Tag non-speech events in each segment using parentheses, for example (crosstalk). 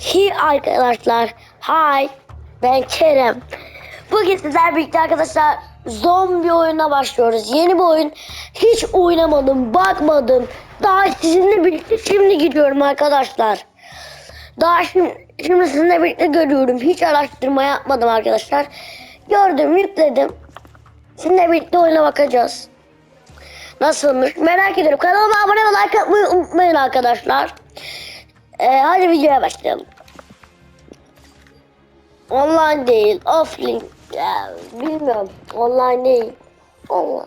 Hi arkadaşlar. Hi. Ben Kerem. Bugün sizler birlikte arkadaşlar zombi oyuna başlıyoruz. Yeni bir oyun. Hiç oynamadım, bakmadım. Daha sizinle birlikte şimdi gidiyorum arkadaşlar. Daha şimdi, şimdi sizinle birlikte görüyorum. Hiç araştırma yapmadım arkadaşlar. Gördüm, yükledim. Sizinle birlikte oyuna bakacağız. Nasılmış merak ediyorum. Kanalıma abone ve like atmayı unutmayın arkadaşlar. Ee, hadi videoya başlayalım. Online değil, offline. Ya, bilmiyorum. Online değil. Online.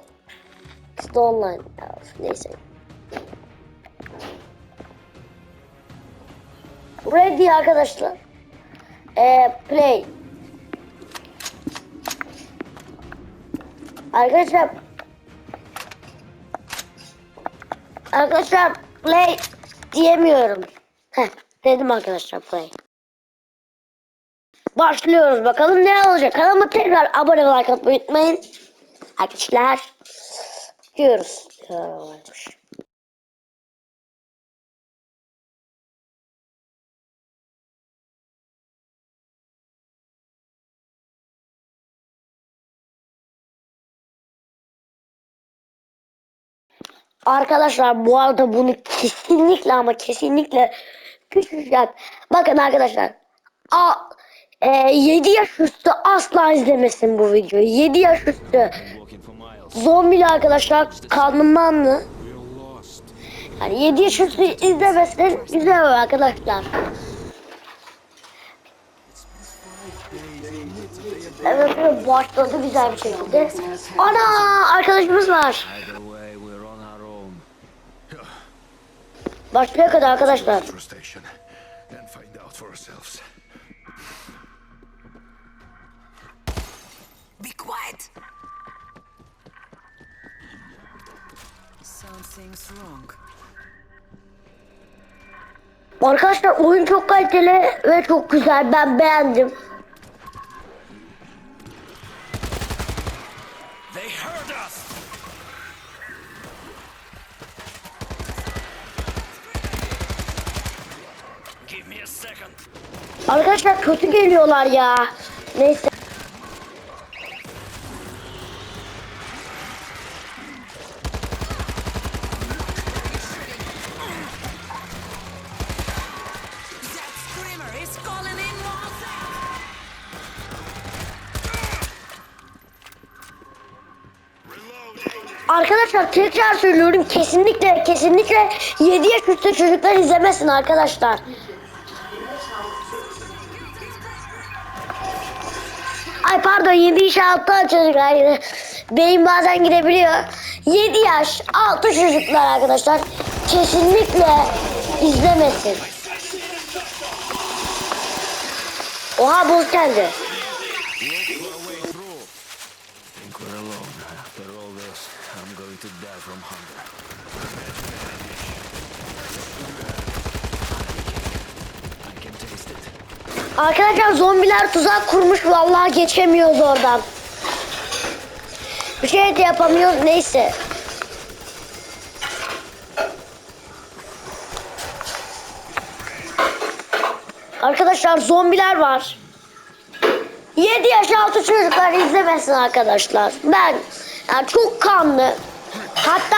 İşte online. Ya, neyse. Ready arkadaşlar. Ee, play. Arkadaşlar Arkadaşlar play diyemiyorum. Heh, dedim arkadaşlar play. Başlıyoruz bakalım ne olacak. Kanalıma tekrar abone ve like atmayı unutmayın. Arkadaşlar diyoruz. Ya, Arkadaşlar bu arada bunu kesinlikle ama kesinlikle küçücük. Bakın arkadaşlar. A, e, 7 yaş üstü asla izlemesin bu videoyu. 7 yaş üstü. Zombili arkadaşlar. We're lost. Yani 7 yaş üstü izlemesin. İzlemiyor arkadaşlar. Evet başladı güzel bir şekilde. Ana arkadaşımız var. Başlıyor kadar arkadaşlar. Be quiet. Something's wrong. Arkadaşlar oyun çok kaliteli ve çok güzel. Ben beğendim. They heard us! Give me a second. Arkadaşlar kötü geliyorlar ya. Neyse. Arkadaşlar tekrar söylüyorum kesinlikle kesinlikle 7 yaş üstü çocuklar izlemesin arkadaşlar. Ay pardon 7 yaş altı çocuklar. Beyin bazen girebiliyor. 7 yaş altı çocuklar arkadaşlar kesinlikle izlemesin. Oha boz geldi. Arkadaşlar zombiler tuzak kurmuş vallahi geçemiyoruz oradan. Bir şey de yapamıyoruz neyse. Arkadaşlar zombiler var. 7 yaş altı çocuklar izlemesin arkadaşlar. Ben yani çok kanlı. Hatta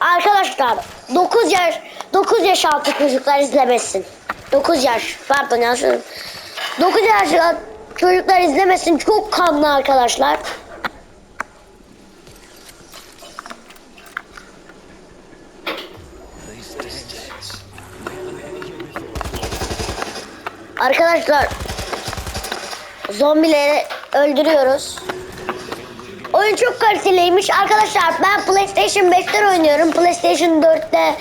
arkadaşlar 9 yaş 9 yaş altı çocuklar izlemesin. 9 yaş pardon yanlış. 9 yaş çocuklar izlemesin çok kanlı arkadaşlar. Arkadaşlar zombileri öldürüyoruz. Oyun çok kaliteliymiş. Arkadaşlar ben PlayStation 5'ten oynuyorum. PlayStation 4'te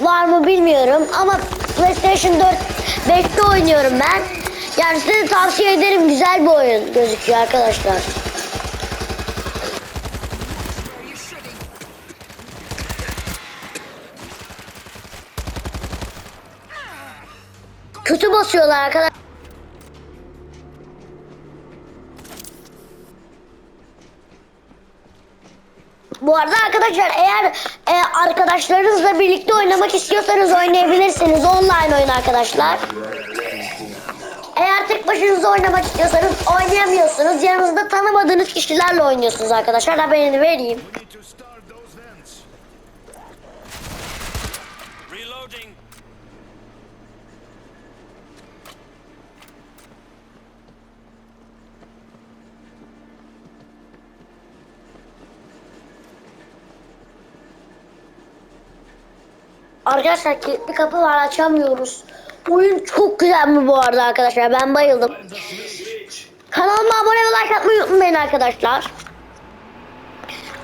var mı bilmiyorum ama PlayStation 4 5'te oynuyorum ben. Yani size tavsiye ederim. Güzel bir oyun gözüküyor arkadaşlar. Kötü basıyorlar arkadaşlar. Bu arada arkadaşlar eğer e, arkadaşlarınızla birlikte oynamak istiyorsanız oynayabilirsiniz. Online oyun arkadaşlar. Eğer tek başınıza oynamak istiyorsanız oynayamıyorsunuz. Yanınızda tanımadığınız kişilerle oynuyorsunuz arkadaşlar. Haberini vereyim. Arkadaşlar kilitli kapı var açamıyoruz. Oyun çok güzel mi bu arada arkadaşlar? Ben bayıldım. Kanalıma abone ve like atmayı unutmayın arkadaşlar.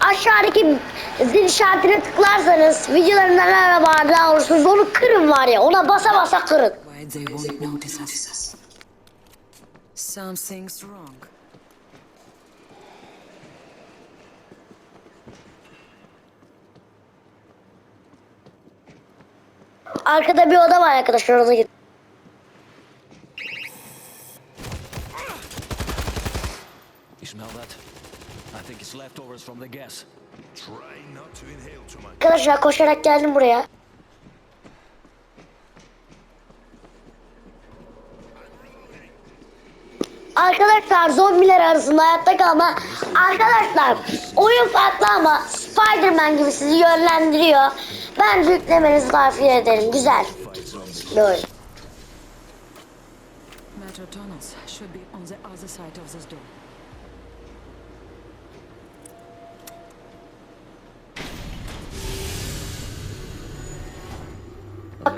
Aşağıdaki zil işaretine tıklarsanız videolarımda neler var daha olursunuz onu kırın var ya ona basa basa kırın. Something's wrong. Arkada bir oda var arkadaşlar orada git. Arkadaşlar koşarak geldim buraya. Arkadaşlar zombiler arasında hayatta kalma. Arkadaşlar oyun farklı ama Spider-Man gibi sizi yönlendiriyor. Ben yüklemenizi tavsiye ederim. Güzel. Oyun. Metro tunnels should be on the other side of this door.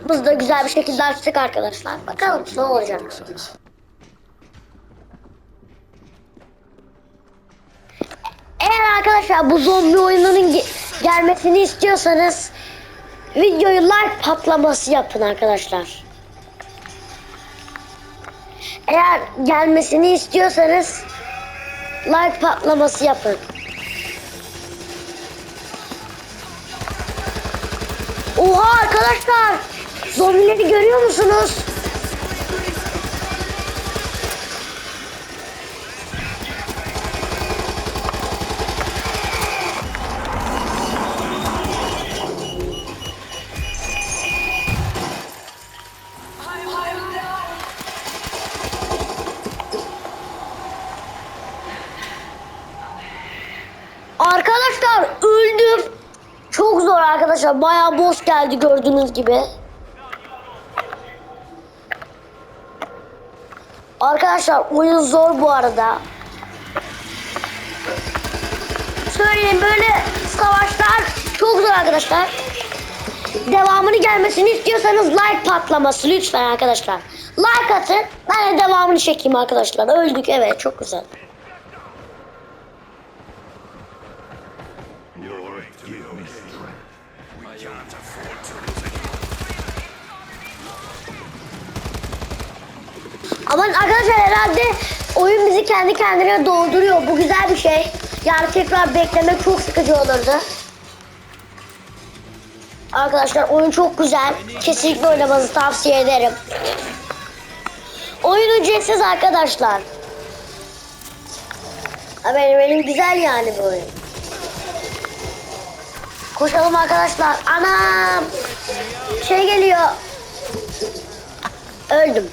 Kapımızı da güzel bir şekilde açtık arkadaşlar. Bakalım ne olacak. Eğer arkadaşlar bu zombi oyununun ge- gelmesini istiyorsanız videoyu like patlaması yapın arkadaşlar. Eğer gelmesini istiyorsanız like patlaması yapın. Oha arkadaşlar! Zombileri görüyor musunuz? Arkadaşlar öldüm. Çok zor arkadaşlar. Bayağı boss geldi gördüğünüz gibi. Arkadaşlar oyun zor bu arada. Söyleyeyim böyle savaşlar çok zor arkadaşlar. Devamını gelmesini istiyorsanız like patlaması lütfen arkadaşlar. Like atın. Ben de devamını çekeyim arkadaşlar. Öldük evet çok güzel. Any. Ama arkadaşlar herhalde oyun bizi kendi kendine dolduruyor. Bu güzel bir şey. Yani tekrar beklemek çok sıkıcı olurdu. Arkadaşlar oyun çok güzel. Kesinlikle oynamanızı tavsiye ederim. Oyun ücretsiz arkadaşlar. Benim, benim güzel yani bu oyun. Koşalım arkadaşlar. Anam. Şey geliyor. Öldüm.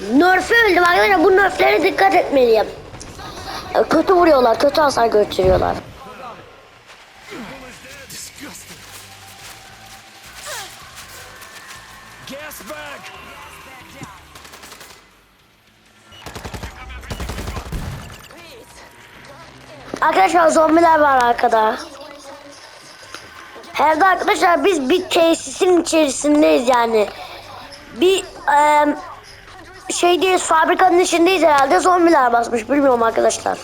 Nerf'e öldüm arkadaşlar. Bu nerf'lere dikkat etmeliyim. Kötü vuruyorlar, kötü hasar götürüyorlar. Arkadaşlar zombiler var arkada. Herhalde arkadaşlar biz bir tesisin içerisindeyiz yani. Bir eee şeydeyiz, fabrikanın içindeyiz herhalde. Zombiler basmış, bilmiyorum arkadaşlar.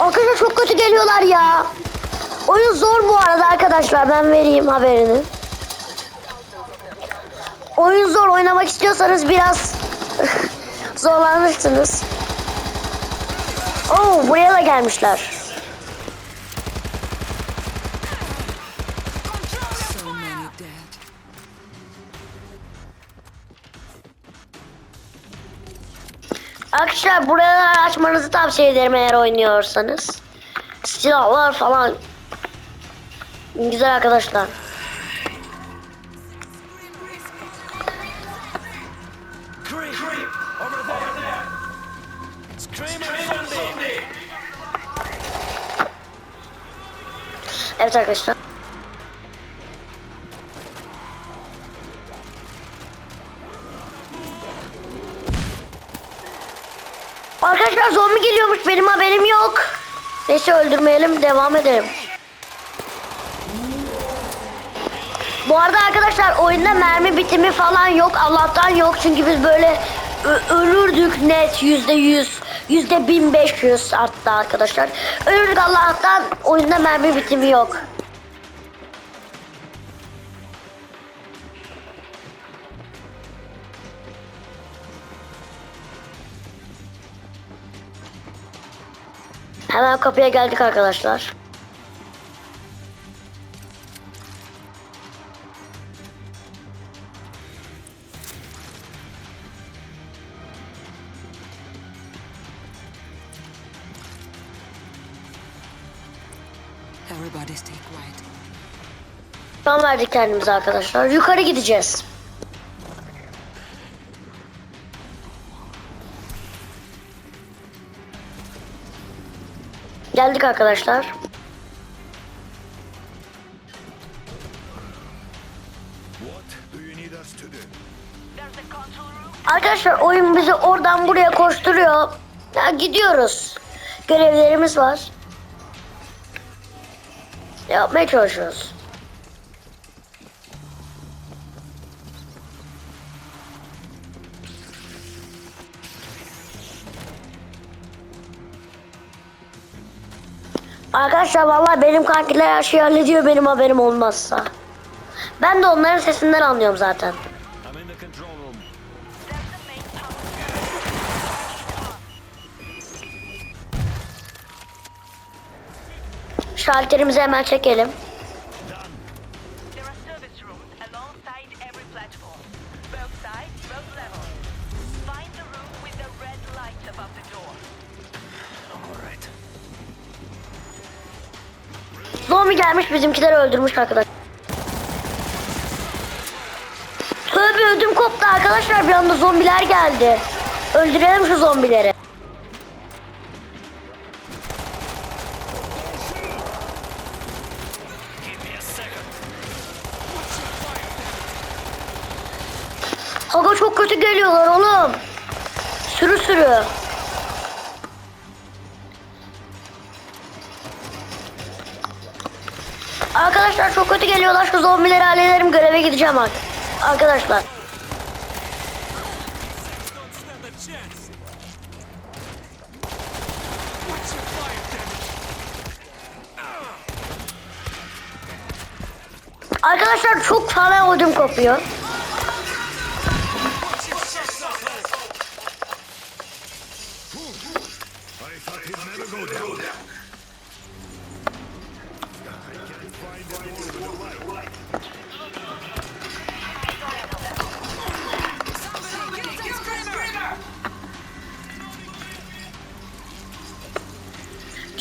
Arkadaşlar çok kötü geliyorlar ya. Oyun zor bu arada arkadaşlar. Ben vereyim haberini. Oyun zor. Oynamak istiyorsanız biraz (laughs) zorlanırsınız. Oo buraya da gelmişler. Arkadaşlar buraları açmanızı tavsiye ederim eğer oynuyorsanız. Silahlar falan. Güzel arkadaşlar. Evet arkadaşlar. Arkadaşlar zombi geliyormuş benim haberim yok. Neyse öldürmeyelim devam edelim. Bu arada arkadaşlar oyunda mermi bitimi falan yok. Allah'tan yok çünkü biz böyle ölürdük net yüzde yüz. Yüzde bin beş yüz hatta arkadaşlar. Ölürdük Allah'tan oyunda mermi bitimi yok. Hemen kapıya geldik arkadaşlar. Everybody stay quiet. Plan verdik kendimize arkadaşlar. Yukarı gideceğiz. Geldik arkadaşlar. What do you need us to do? There's a control room. Arkadaşlar oyun bizi oradan buraya koşturuyor. Ya gidiyoruz. Görevlerimiz var. Yapmaya çalışıyoruz. Arkadaşlar vallahi benim kankiler her şeyi hallediyor benim haberim olmazsa. Ben de onların sesinden anlıyorum zaten. Door. All right. Zombi gelmiş bizimkileri öldürmüş arkadaş. Tövbe ödüm koptu arkadaşlar bir anda zombiler geldi. Öldürelim şu zombileri. Çok kötü geliyorlar oğlum. Sürü sürü. Arkadaşlar çok kötü geliyorlar. Şu zombileri hallederim. Göreve gideceğim artık. Arkadaşlar. Arkadaşlar çok fena ödüm kopuyor.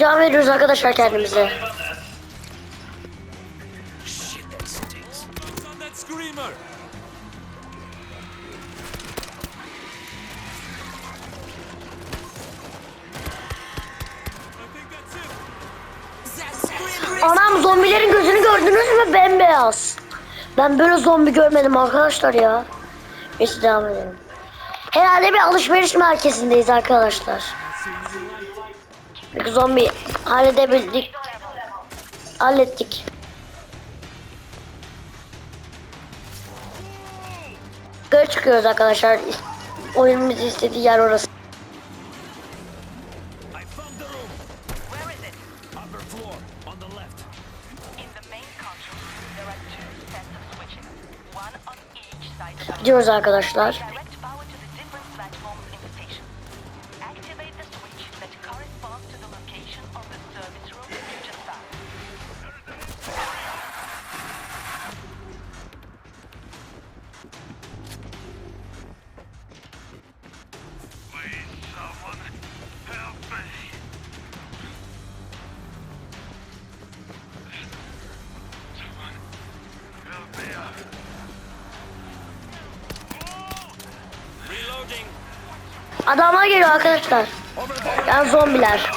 Can veriyoruz arkadaşlar kendimize. Anam zombilerin gözünü gördünüz mü? Bembeyaz. Ben böyle zombi görmedim arkadaşlar ya. Neyse devam edelim. Herhalde bir alışveriş merkezindeyiz arkadaşlar. Zombi halledebildik. Hallettik. Göl çıkıyoruz arkadaşlar. Oyunun bizi istediği yer orası. I found Adamlar geliyor arkadaşlar. Yani zombiler.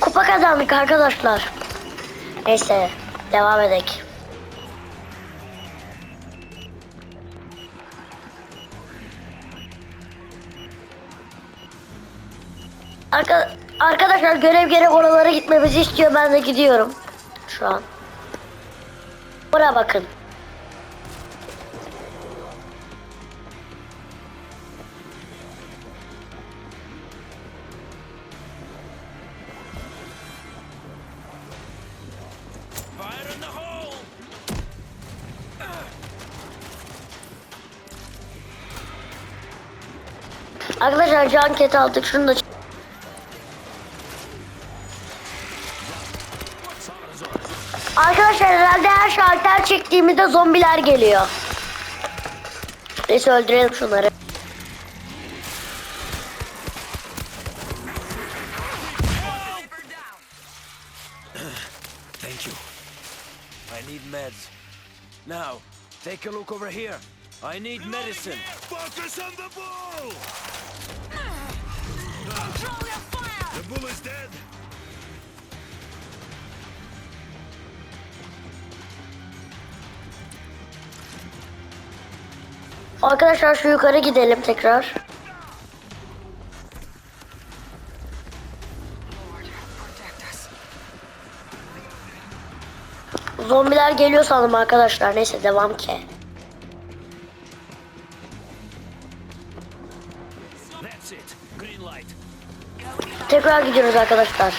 Kupa kazandık arkadaşlar. Neyse devam edelim. Arka, arkadaşlar görev gerek oralara gitmemizi istiyor. Ben de gidiyorum. Şu an. Buraya bakın. Arkadaşlar can ket aldık. Şunu da Arkadaşlar herhalde her şalter çektiğimizde zombiler geliyor. Neyse öldürelim şunları. Thank you. I need meds. Now, take a look over here. I need medicine. Focus on the bull! Arkadaşlar şu yukarı gidelim tekrar. Zombiler geliyor sanırım arkadaşlar. Neyse devam ki. Tekrar gidiyoruz arkadaşlar.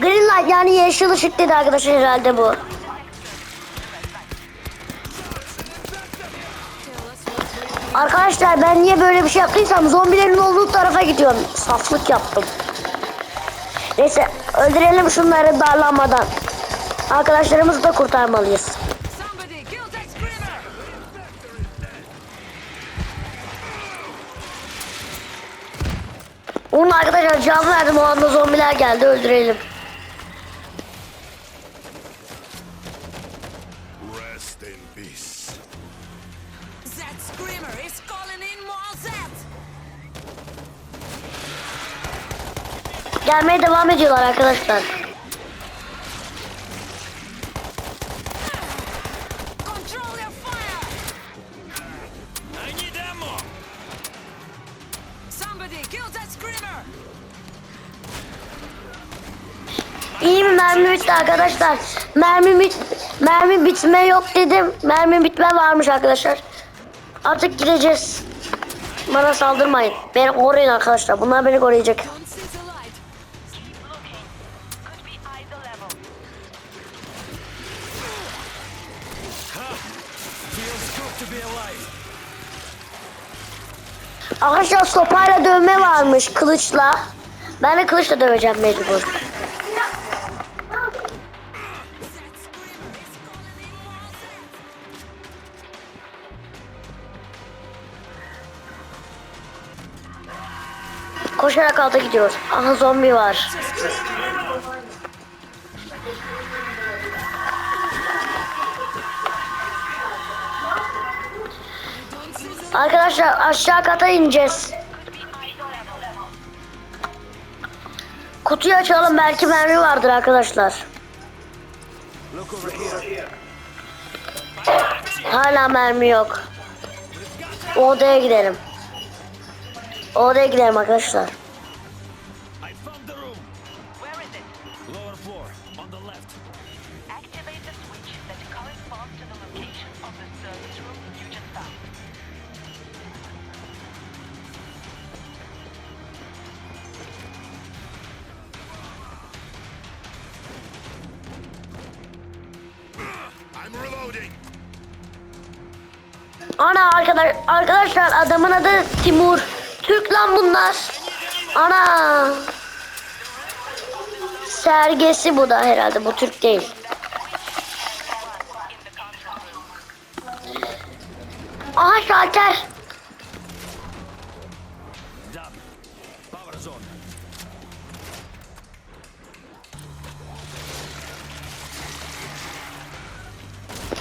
Green light yani yeşil ışık dedi arkadaşlar herhalde bu. Arkadaşlar ben niye böyle bir şey yaptıysam zombilerin olduğu tarafa gidiyorum. Saflık yaptım. Neyse öldürelim şunları darlanmadan. Arkadaşlarımızı da kurtarmalıyız. Can verdim o anda zombiler geldi öldürelim. Rest in peace. That screamer is calling in more Zeds! Gelmeye devam ediyorlar arkadaşlar. Mermi bitti arkadaşlar. Mermi bit mermi bitme yok dedim. Mermi bitme varmış arkadaşlar. Artık gideceğiz. Bana saldırmayın. Beni koruyun arkadaşlar. Bunlar beni koruyacak. Arkadaşlar sopayla dövme varmış kılıçla. Ben de kılıçla döveceğim mecbur. Koşarak alta gidiyoruz. Aha zombi var. Arkadaşlar aşağı kata ineceğiz. Kutuyu açalım belki mermi vardır arkadaşlar. Hala mermi yok. Odaya gidelim. Odaya gidelim arkadaşlar. The room. Where is it? Lower floor, on the left. Activate the switch that corresponds to the location of the service room you just found. I'm reloading. Ana arkadaş arkadaşlar adamın adı Timur. Türk lan bunlar. Ana sergesi bu da herhalde. Bu Türk değil. Aha şalter.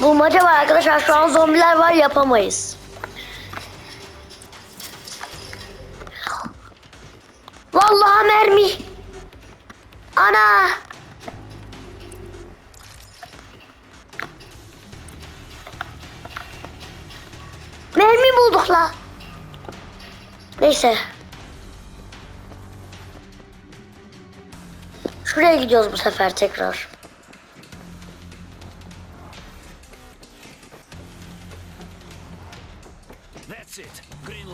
Bu Bulmaca var arkadaşlar. Şu an zombiler var yapamayız. Neyse. Şuraya gidiyoruz bu sefer tekrar. That's it. Green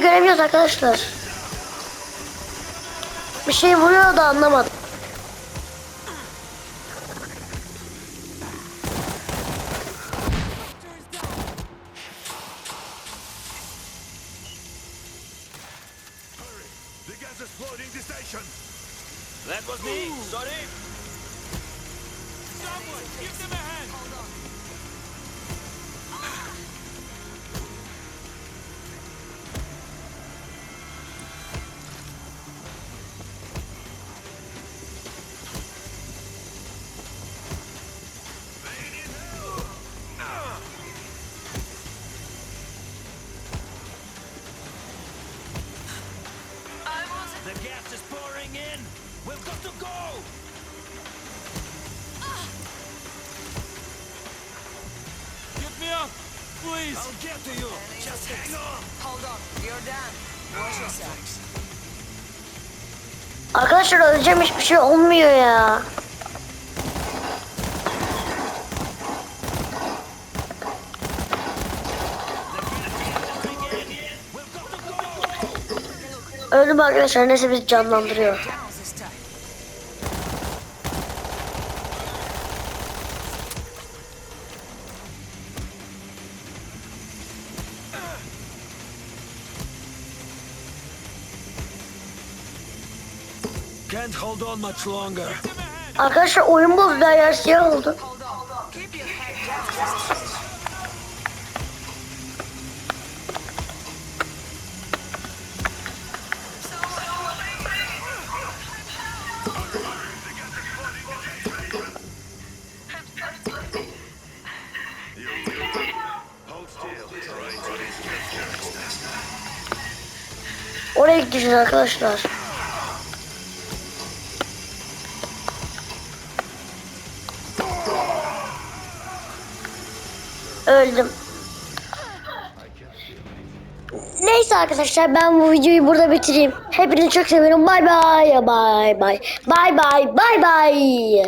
şey göremiyoruz arkadaşlar. Bir şey vuruyor da anlamadım. That was me. Sorry. Someone, give them a hand! Please! I'll get to you. Just hang on. Hold on, you're done. Watch yourself. Arkadaşlar öleceğim hiçbir şey olmuyor ya. Öldüm arkadaşlar neyse biz canlandırıyor. Arkadaşlar oyun bozdu her yer siyah oldu. Hold on. Keep your head down. Hold still. Trying to discharge canister. Oraya gideceğiz arkadaşlar. Öldüm. Neyse arkadaşlar ben bu videoyu burada bitireyim. Hepinizi çok seviyorum. Bay bay bay bay. Bay bay bay bay.